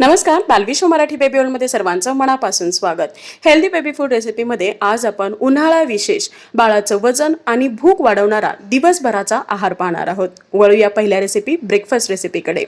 नमस्कार बालविश्व मराठी बेबी मध्ये सर्वांचं मनापासून स्वागत. हेल्दी बेबी फूड रेसिपीमध्ये आज आपण उन्हाळा विशेष बाळाचं वजन आणि भूक वाढवणारा दिवसभराचा आहार पाहणार आहोत. वळूया पहिल्या रेसिपी ब्रेकफास्ट रेसिपीकडे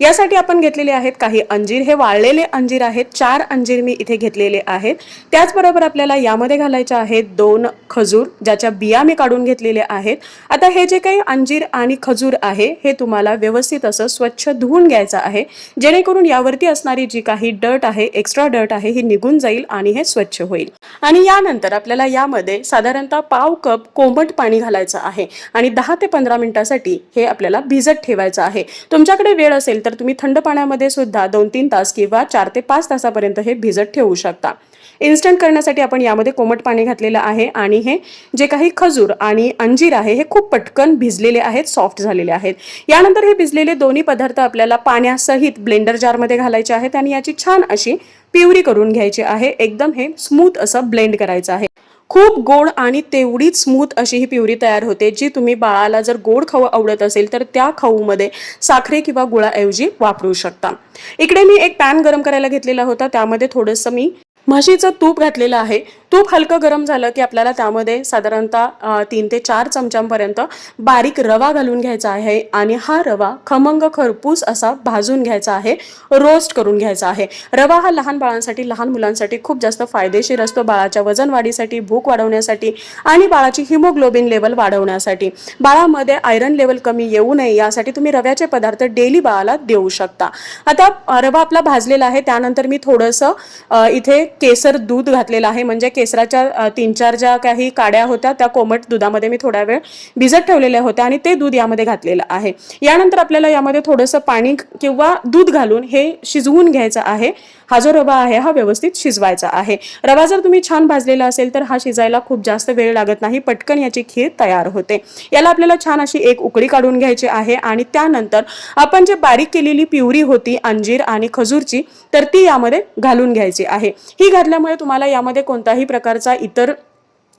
यासाठी आपण घेतलेले आहेत काही अंजीर. हे वाळलेले अंजीर आहेत. चार अंजीर मी इथे घेतलेले आहेत. त्याचबरोबर आपल्याला यामध्ये घालायचे आहेत दोन खजूर ज्याच्या बिया मी काढून घेतलेल्या आहेत. आता हे जे काही अंजीर आणि खजूर आहे हे तुम्हाला व्यवस्थित असं स्वच्छ धुवून घ्यायचं आहे. जेणेकरून यावरती असणारी जी काही डर्ट आहे एक्स्ट्रा डर्ट आहे ही निघून जाईल आणि हे स्वच्छ होईल. आणि यानंतर आपल्याला यामध्ये साधारणतः पाव कप कोमट पाणी घालायचं आहे. आणि दहा ते पंधरा मिनिटासाठी हे आपल्याला भिजत ठेवायचं आहे. तुमच्याकडे वेळ असेल तर तुम्ही थंड पाण्यामध्ये सुद्धा दोन तीन तास किंवा चार ते पाच तासापर्यंत हे भिजत ठेवू शकता. इन्स्टंट करण्यासाठी आपण यामध्ये कोमट पाणी घातलेलं आहे आणि हे जे काही खजूर आणि अंजीर आहे हे खूप पटकन भिजलेले आहेत सॉफ्ट झालेले आहेत. यानंतर हे भिजलेले दोन्ही पदार्थ आपल्याला पाण्यासहित ब्लेंडर जारमध्ये घालायचे आहेत आणि याची छान अशी प्युरी करून घ्यायची आहे. एकदम हे स्मूथ असं ब्लेंड करायचं आहे. खूप गोड आणि तेवढीच स्मूथ अशी ही प्युरी तयार होते जी तुम्ही बाळाला जर गोड खाऊ आवडत असेल तर त्या खाऊमध्ये साखरे किंवा गुळाऐवजी वापरू शकता. इकडे मी एक पॅन गरम करायला घेतलेला होता त्यामध्ये थोडंसं मी म्हशीचं तूप घातलेलं आहे. तूप हलकं गरम झालं की आपल्याला त्यामध्ये साधारणतः तीन ते चार चमच्यांपर्यंत बारीक रवा घालून घ्यायचा आहे आणि हा रवा खमंग खरपूस असा भाजून घ्यायचा आहे रोस्ट करून घ्यायचा आहे. रवा हा लहान बाळांसाठी लहान मुलांसाठी खूप जास्त फायदेशीर असतो. बाळाच्या वजन वाढीसाठी भूक वाढवण्यासाठी आणि बाळाची हिमोग्लोबिन लेवल वाढवण्यासाठी. बाळामध्ये आयरन लेवल कमी येऊ नये यासाठी तुम्ही रव्याचे पदार्थ डेली बाळाला देऊ शकता. आता रवा आपला भाजलेला आहे. त्यानंतर मी थोडंसं इथे केसर दूध घातलेलं आहे. म्हणजे केसराच्या तीन चार ज्या काही काड्या होत्या त्या कोमट दुधामध्ये मी थोड्या वेळ भिजत ठेवलेल्या होत्या आणि ते दूध यामध्ये घातलेलं आहे. यानंतर आपल्याला यामध्ये थोडंसं पाणी किंवा दूध घालून हे शिजवून घ्यायचं आहे. हा जो रवा आहे हा व्यवस्थित शिजवायचा आहे. रवा जर तुम्ही छान भाजलेला असेल तर हा शिजायला खूप जास्त वेळ लागत नाही. पटकन याची खीर तयार होते. याला आपल्याला छान अशी एक उकळी काढून घ्यायची आहे आणि त्यानंतर आपण जे बारीक केलेली प्युरी होती अंजीर आणि खजूरची तर ती यामध्ये घालून घ्यायची आहे. ही घातल्यामुळे तुम्हाला यामध्ये कोणताही प्रकारचा इतर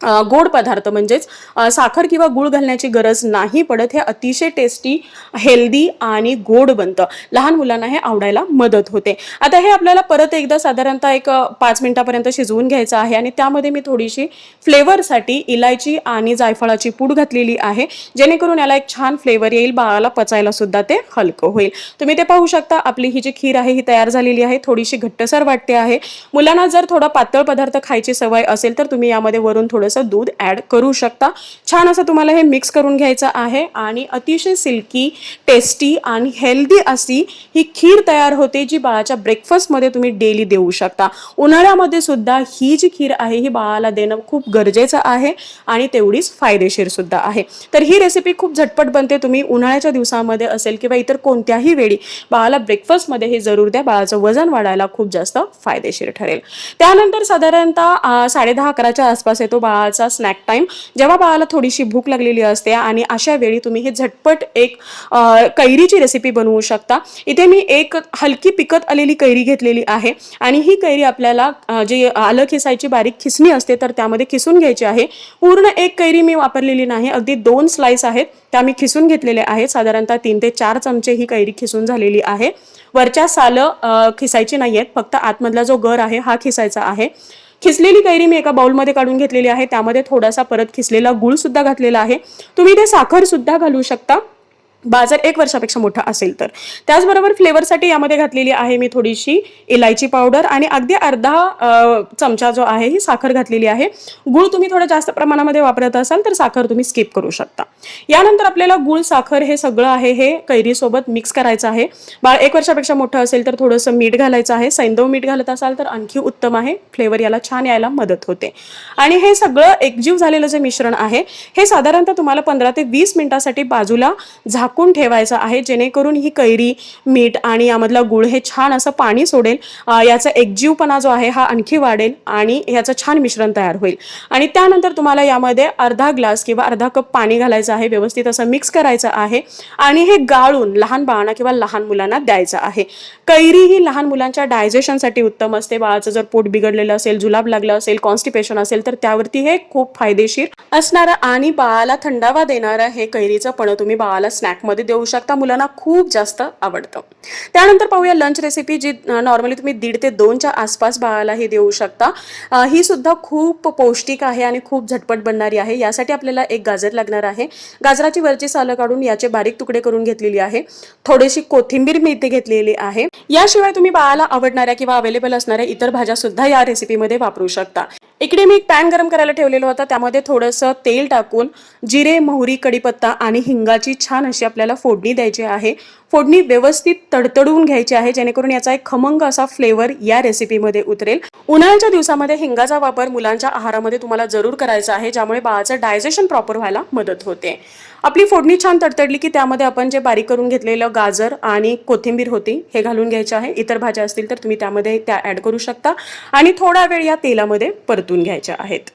गोड पदार्थ म्हणजेच साखर किंवा गूळ घालण्याची गरज नाही पडत हे अतिशय टेस्टी हेल्दी आणि गोड बनतं. लहान मुलांना हे आवडायला मदत होते. आता हे आपल्याला परत एकदा साधारणतः एक पाच मिनिटापर्यंत शिजवून घ्यायचं आहे आणि त्यामध्ये मी थोडीशी फ्लेवरसाठी इलायची आणि जायफळाची पूड घातलेली आहे जेणेकरून याला एक छान फ्लेवर येईल बाळाला पचायला सुद्धा ते हलकं होईल. तुम्ही ते पाहू शकता आपली ही जी खीर आहे ही तयार झालेली आहे थोडीशी घट्टसर वाटते आहे. मुलांना जर थोडा पातळ पदार्थ खायची सवय असेल तर तुम्ही यामध्ये वरून थोडं थोडंसं दूध ऍड करू शकता. छान असं तुम्हाला हे मिक्स करून घ्यायचं आहे आणि अतिशय सिल्की टेस्टी आणि हेल्दी अशी ही खीर तयार होते जी बाळाच्या ब्रेकफास्टमध्ये तुम्ही डेली देऊ शकता. उन्हाळ्यामध्ये सुद्धा ही जी खीर आहे ही बाळाला देणं खूप गरजेचं आहे आणि तेवढीच फायदेशीर सुद्धा आहे. तर ही रेसिपी खूप झटपट बनते. तुम्ही उन्हाळ्याच्या दिवसामध्ये असेल किंवा इतर कोणत्याही वेळी बाळाला ब्रेकफास्टमध्ये हे जरूर द्या. बाळाचं वजन वाढायला खूप जास्त फायदेशीर ठरेल. त्यानंतर साधारणतः साडे दहा अकराच्या आसपास येतो. बाळाचा स्नॅक टाईम जेव्हा बाळाला थोडीशी भूक लागलेली असते आणि अशा वेळी तुम्ही हे झटपट एक कैरीची रेसिपी बनवू शकता. इथे मी एक हलकी पिकत आलेली कैरी घेतलेली आहे आणि ही कैरी आपल्याला जे आलं खिसायची बारीक खिसणी असते तर त्यामध्ये खिसून घ्यायची आहे. पूर्ण एक कैरी मी वापरलेली नाही अगदी दोन स्लाइस आहेत. त्या मी खिसून घेतलेल्या आहेत. साधारणतः तीन ते चार चमचे ही कैरी खिसून झालेली आहे. वरच्या सालं खिसायची नाही आहेत फक्त आतमधला जो गर आहे हा खिसायचा आहे. खिसलेली कैरी मी एका बाउलमध्ये काढून घेतलेली आहे. त्यामध्ये थोडासा परत खिसलेला गुळ सुद्धा घातलेला आहे. तुम्ही ते साखर सुद्धा घालू शकता. बाजार एक वर्षापेक्षा मोठा असेल तर. त्याचबरोबर फ्लेवरसाठी यामध्ये घातलेली आहे मी थोडीशी इलायची पावडर आणि अगदी अर्धा चमचा जो आहे ही साखर घातलेली आहे. गुळ तुम्ही थोडं जास्त प्रमाणामध्ये वापरत असाल तर साखर तुम्ही स्किप करू शकता. यानंतर आपल्याला गुळ साखर हे सगळं आहे हे कैरीसोबत मिक्स करायचं आहे. बाळ एक वर्षापेक्षा मोठं असेल तर थोडंसं मीठ घालायचं आहे. सैंदव मीठ घालत असाल तर आणखी उत्तम आहे. फ्लेवर याला छान यायला मदत होते. आणि हे सगळं एकजीव झालेलं जे मिश्रण आहे हे साधारणतः तुम्हाला पंधरा ते वीस मिनिटासाठी बाजूला झाकून ठेवायचं आहे जेणेकरून ही कैरी मीठ आणि यामधला गुळ हे छान असं पाणी सोडेल. याचा एकजीवपणा जो आहे हा आणखी वाढेल आणि याचं छान मिश्रण तयार होईल. आणि त्यानंतर तुम्हाला यामध्ये अर्धा ग्लास किंवा अर्धा कप पाणी घालायचं आहे व्यवस्थित असं मिक्स करायचं आहे आणि हे गाळून लहान बाळांना किंवा लहान मुलांना द्यायचं आहे. कैरी ही लहान मुलांच्या डायजेशनसाठी उत्तम असते. बाळाचं जर पोट बिघडलेलं असेल जुलाब लागलं असेल कॉन्स्टिपेशन असेल तर त्यावरती हे खूप फायदेशीर असणारं आणि बाळाला थंडावा देणारं हे कैरीचं पण तुम्ही बाळाला स्नॅक स्नॅकमध्ये देऊ शकता. मुलांना खूप जास्त आवडतं. त्यानंतर पाहूया लंच रेसिपी जी नॉर्मली तुम्ही दीड ते दोनच्या आसपास बाळाला ही देऊ शकता. ही सुद्धा खूप पौष्टिक आहे आणि खूप झटपट बनणारी आहे. यासाठी आपल्याला एक गाजर लागणार आहे. गाजराची वरची सालं काढून याचे बारीक तुकडे करून घेतलेली आहे. थोडीशी कोथिंबीर मी इथे घेतलेली आहे. याशिवाय तुम्ही बाळाला आवडणाऱ्या किंवा अवेलेबल असणाऱ्या इतर भाज्या सुद्धा या रेसिपीमध्ये वापरू शकता. इकडे मी एक पॅन गरम करायला ठेवलेला होता. त्यामध्ये थोडंसं तेल टाकून जिरे मोहरी कढीपत्ता आणि हिंगाची छान अशी आपल्याला फोडणी द्यायची आहे. फोडणी व्यवस्थित तडतडून घ्यायची आहे जेणेकरून याचा एक खमंग असा फ्लेवर या रेसिपीमध्ये उतरेल. उन्हाळ्याच्या दिवसामध्ये हिंगाचा वापर मुलांच्या आहारामध्ये तुम्हाला जरूर करायचा आहे ज्यामुळे बाळाचं डायजेशन प्रॉपर व्हायला मदत होते. आपली फोडणी छान तडतडली की त्यामध्ये आपण जे बारीक करून घेतलेलं गाजर आणि कोथिंबीर होती हे घालून घ्यायचे आहे. इतर भाज्या असतील तर तुम्ही त्यामध्ये त्या ॲड करू शकता आणि थोडा वेळ या तेलामध्ये परतून घ्यायच्या आहेत.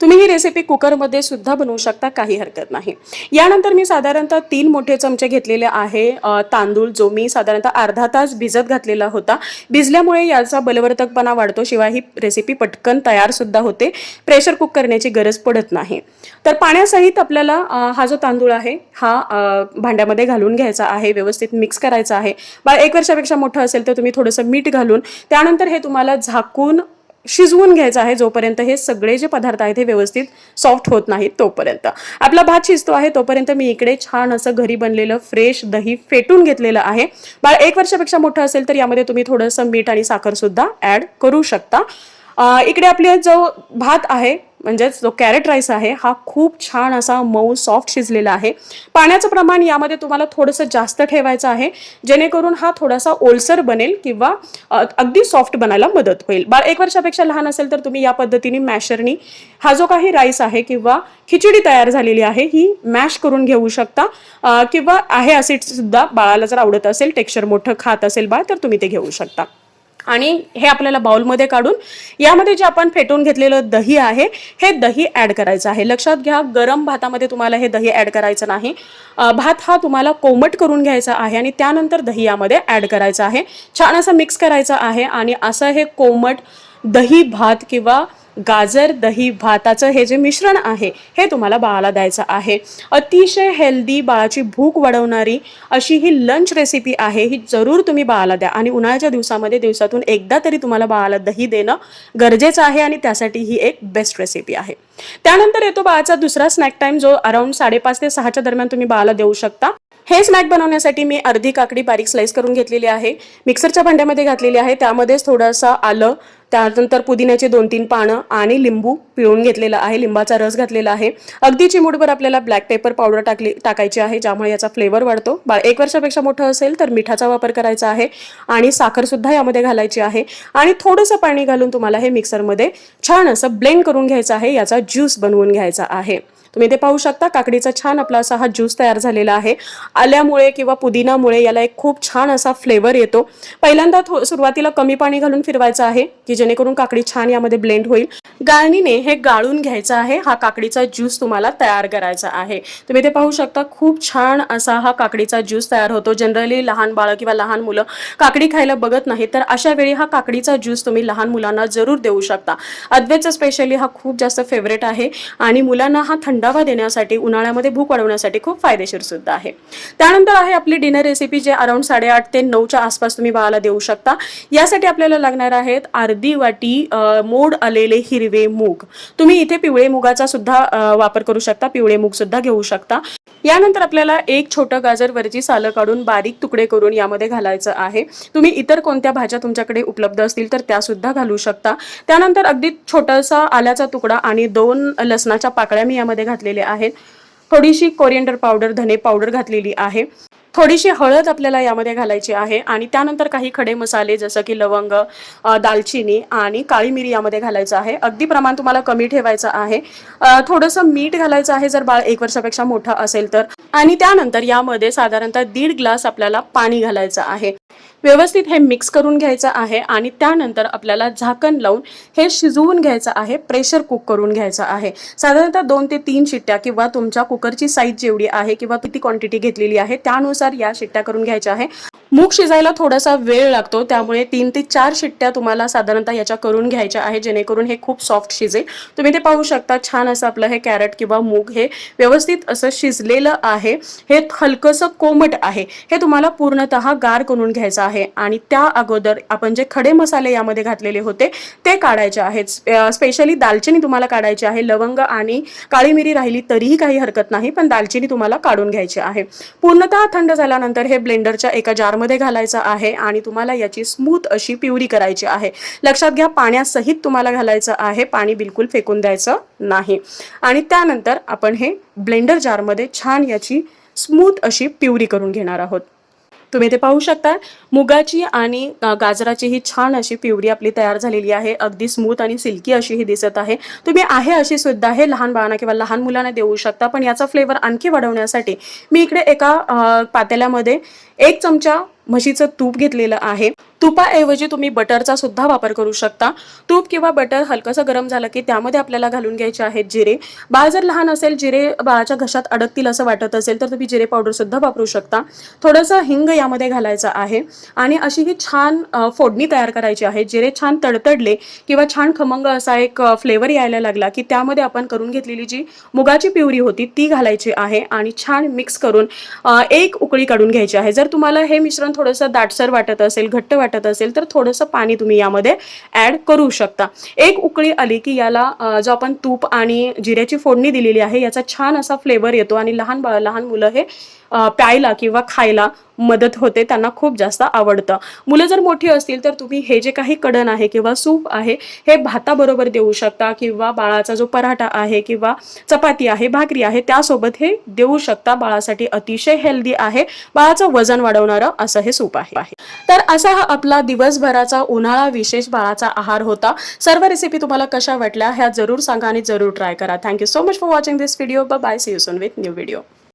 तुम्ही ही रेसिपी कुकरमध्ये सुद्धा बनवू शकता काही हरकत नाही. यानंतर मी साधारणतः तीन मोठे चमचे घेतलेले आहे तांदूळ जो मी साधारणतः अर्धा तास भिजत घातलेला होता. भिजल्यामुळे याचा बलवर्तकपणा वाढतो शिवाय ही रेसिपी पटकन तयार सुद्धा होते. प्रेशर कुक करण्याची गरज पडत नाही. तर पाण्यासहित आपल्याला हा जो तांदूळ आहे हा भांड्यामध्ये घालून घ्यायचा आहे व्यवस्थित मिक्स करायचा आहे. बाळ एक वर्षापेक्षा मोठं असेल तर तुम्ही थोडंसं मीठ घालून त्यानंतर हे तुम्हाला झाकून शिजवून घ्यायचं आहे जोपर्यंत हे सगळे जे पदार्थ आहेत हे व्यवस्थित सॉफ्ट होत नाहीत तोपर्यंत. आपला भात शिजतो आहे तोपर्यंत मी इकडे छान असं घरी बनलेलं फ्रेश दही फेटून घेतलेलं आहे. बाळ एक वर्षापेक्षा मोठं असेल तर यामध्ये तुम्ही थोडंसं मीठ आणि साखरसुद्धा ॲड करू शकता. इकडे आपले जो भात आहे म्हणजेच जो कॅरेट राईस आहे हा खूप छान असा मऊ सॉफ्ट शिजलेला आहे. पाण्याचं प्रमाण यामध्ये तुम्हाला थोडंसं जास्त ठेवायचं आहे जेणेकरून हा थोडासा ओलसर बनेल किंवा अगदी सॉफ्ट बनायला मदत होईल. बाळ एक वर्षापेक्षा लहान असेल तर तुम्ही या पद्धतीने मॅशरनी हा जो काही राईस आहे किंवा खिचडी तयार झालेली आहे ही मॅश करून घेऊ शकता. किंवा आहे असे बाळाला जर आवडत असेल टेक्स्चर मोठं खात असेल बाळ तर तुम्ही ते घेऊ शकता. आणि हे आपल्याला बाउलमध्ये काढून यामध्ये जे आपण फेटून घेतलेलं दही आहे हे दही ॲड करायचं आहे. लक्षात घ्या गरम भातामध्ये तुम्हाला हे दही ॲड करायचं नाही. भात हा तुम्हाला कोमट करून घ्यायचा आहे आणि त्यानंतर दही यामध्ये ॲड करायचं आहे. छान असं मिक्स करायचं आहे आणि असं हे कोमट दही भात किंवा गाजर दही भाताचं हे जे मिश्रण आहे हे तुम्हाला बाळाला द्यायचं आहे. अतिशय हेल्दी बाळाची भूक वाढवणारी अशी ही लंच रेसिपी आहे ही जरूर तुम्ही बाळाला द्या. आणि उन्हाळ्याच्या दिवसामध्ये दिवसातून एकदा तरी तुम्हाला बाळाला दही देणं गरजेचं आहे आणि त्यासाठी ही एक बेस्ट रेसिपी आहे. त्यानंतर येतो बाळाचा दुसरा स्नॅक टाईम जो अराउंड साडेपाच ते सहाच्या दरम्यान तुम्ही बाळाला देऊ शकता. हे स्नॅक बनवण्यासाठी मी अर्धी काकडी बारीक स्लाइस करून घेतलेली आहे. मिक्सरच्या भांड्यामध्ये घातलेली आहे. त्यामध्येच थोडंसं आलं त्यानंतर पुदिन्याचे दोन तीन पानं आणि लिंबू पिळून घेतलेला आहे. लिंबाचा रस घातलेला आहे. अगदी चिमूटभर आपल्याला ब्लॅक पेपर पावडर टाकली टाकायची आहे ज्यामुळे याचा फ्लेवर वाढतो. बा एक वर्षापेक्षा मोठं असेल तर मिठाचा वापर करायचा आहे आणि साखरसुद्धा यामध्ये घालायची आहे. आणि थोडंसं पाणी घालून तुम्हाला हे मिक्सरमध्ये छान असं ब्लेंड करून घ्यायचं आहे. याचा ज्यूस बनवून घ्यायचा आहे. तुम्ही ते पाहू शकता काकडीचा छान आपला असा हा ज्यूस तयार झालेला आहे. आल्यामुळे किंवा पुदिनामुळे याला एक खूप छान असा फ्लेवर येतो. पहिल्यांदा थो सुरुवातीला कमी पाणी घालून फिरवायचं आहे की जेणेकरून काकडी छान यामध्ये ब्लेंड होईल. गाळणीने हे गाळून घ्यायचं आहे हा काकडीचा ज्यूस तुम्हाला तयार करायचा आहे. तुम्ही ते पाहू शकता खूप छान असा हा काकडीचा ज्यूस तयार होतो. जनरली लहान बाळं किंवा लहान मुलं काकडी खायला बघत नाही तर अशा वेळी हा काकडीचा ज्यूस तुम्ही लहान मुलांना जरूर देऊ शकता. अद्वेचा स्पेशली हा खूप जास्त फेवरेट आहे आणि मुलांना हा थंड थंडावा देण्यासाठी उन्हाळ्यामध्ये भूक वाढवण्यासाठी खूप फायदेशीर सुद्धा आहे. त्यानंतर आहे आपली डिनर रेसिपी जे अराउंड साडेआठ ते नऊच्या आसपास तुम्ही बाळाला देऊ शकता. यासाठी आपल्याला लागणार आहेत अर्धी वाटी मोड आलेले हिरवे मूग. तुम्ही इथे पिवळे मुगाचा सुद्धा वापर करू शकता पिवळे मूग सुद्धा घेऊ शकता. यानंतर आपल्याला एक छोटं गाजर वरची सालं काढून बारीक तुकडे करून यामध्ये घालायचं आहे. तुम्ही इतर कोणत्या भाज्या तुमच्याकडे उपलब्ध असतील तर त्या सुद्धा घालू शकता. त्यानंतर अगदी छोटासा आल्याचा तुकडा आणि दोन लसणाच्या पाकळ्या मी यामध्ये घातलेल्या आहेत. थोडीशी कोरिएंडर पावडर धने पावडर घातलेली आहे. थोडीशी हळद आपल्याला यामध्ये घालायची आहे आणि त्यानंतर काही खडे मसाले जसं की लवंग दालचिनी आणि काळी मिरी यामध्ये घालायचं आहे. अगदी प्रमाण तुम्हाला कमी ठेवायचं आहे. थोडंसं मीठ घालायचं आहे जर बाळ एक वर्षापेक्षा मोठा असेल तर. आणि त्यानंतर यामध्ये साधारणतः दीड ग्लास आपल्याला पाणी घालायचं आहे. व्यवस्थित हे मिक्स करून घ्यायचं आहे आणि त्यानंतर आपल्याला झाकण लावून हे शिजवून घ्यायचं आहे. प्रेशर कुक करून घ्यायचं आहे. साधारणतः दोन ते तीन शिट्ट्या किंवा तुमच्या कुकरची साईज जेवढी आहे किंवा किती क्वांटिटी घेतलेली आहे त्यानुसार या शिट्ट्या करून घ्यायच्या आहे. मूग शिजायला थोडासा वेळ लागतो त्यामुळे तीन ते चार शिट्ट्या तुम्हाला साधारणतः याच्या करून घ्यायच्या आहे जेणेकरून हे खूप सॉफ्ट शिजेल. तुम्ही ते पाहू शकता छान असं आपलं हे कॅरेट किंवा मूग हे व्यवस्थित असं शिजलेलं आहे. हे हलकंसं कोमट आहे. हे तुम्हाला पूर्णतः गार करून घ्यायचं आहे आणि त्या अगोदर आपण जे खडे मसाले यामध्ये घातलेले होते ते काढायचे आहेत. स्पेशली दालचिनी तुम्हाला काढायची आहे लवंग आणि काळी मिरी राहिली तरीही काही हरकत नाही पण दालचिनी तुम्हाला काढून घ्यायची आहे. पूर्णतः थंड झाल्यानंतर हे ब्लेंडरच्या एका जारमध्ये घालायचं आहे आणि तुम्हाला याची स्मूथ अशी प्युरी करायची आहे. लक्षात घ्या पाण्यासहित तुम्हाला घालायचं आहे. पाणी बिलकुल फेकून द्यायचं नाही. आणि त्यानंतर आपण हे ब्लेंडर जारमध्ये छान याची स्मूथ अशी प्युरी करून घेणार आहोत. तुम्ही ते पाहू शकता मुगाची आणि गाजराची ही छान अशी पिवरी आपली तयार झालेली आहे. अगदी स्मूथ आणि सिल्की अशी ही दिसत आहे. तुम्ही आहे अशी सुद्धा हे लहान बाळांना किंवा लहान मुलांना देऊ शकता. पण याचा फ्लेवर आणखी वाढवण्यासाठी मी इकडे एका पातेल्यामध्ये एक चमचा म्हशीचं तूप घेतलेलं आहे. तुपाऐवजी तुम्ही बटरचा सुद्धा वापर करू शकता. तूप किंवा बटर हलकंसं गरम झालं की त्यामध्ये आपल्याला घालून घ्यायचे आहेत जिरे. बाळ जर लहान असेल जिरे बाळाच्या घशात अडकतील असं वाटत असेल तर तुम्ही जिरे पावडर सुद्धा वापरू शकता. थोडंसं हिंग यामध्ये घालायचं आहे आणि अशी ही छान फोडणी तयार करायची आहे. जिरे छान तडतडले किंवा छान खमंग असा एक फ्लेवर यायला लागला की त्यामध्ये आपण करून घेतलेली जी मुगाची प्युरी होती ती घालायची आहे आणि छान मिक्स करून एक उकळी काढून घ्यायची आहे. जर तुम्हाला हे मिश्रण थोडंसं दाटसर वाटत असेल घट्ट वाटत वाटत असेल तर थोडंसं पाणी तुम्ही यामध्ये ॲड करू शकता. एक उकळी आली की याला जो आपण तूप आणि जिऱ्याची फोडणी दिलेली आहे याचा छान असा फ्लेवर येतो आणि लहान बाळ लहान मुलं हे प्यायला किंवा खायला मदत होते त्यांना खूप जास्त आवडतं. मुलं जर मोठी असतील तर तुम्ही हे जे काही कडण आहे किंवा सूप आहे हे भाताबरोबर देऊ शकता किंवा बाळाचा जो पराठा आहे किंवा चपाती आहे भाकरी आहे त्यासोबत हे देऊ शकता. बाळासाठी अतिशय हेल्दी आहे. बाळाचं वजन वाढवणारं असं हे सूप आहे. तर असा हा आपला दिवसभराचा उन्हाळा विशेष बाळाचा आहार होता. सर्व रेसिपी तुम्हाला कशा वाटल्या ह्या जरूर सांगा आणि जरूर ट्राय करा. Thank you so much for watching this video bye see you soon with new video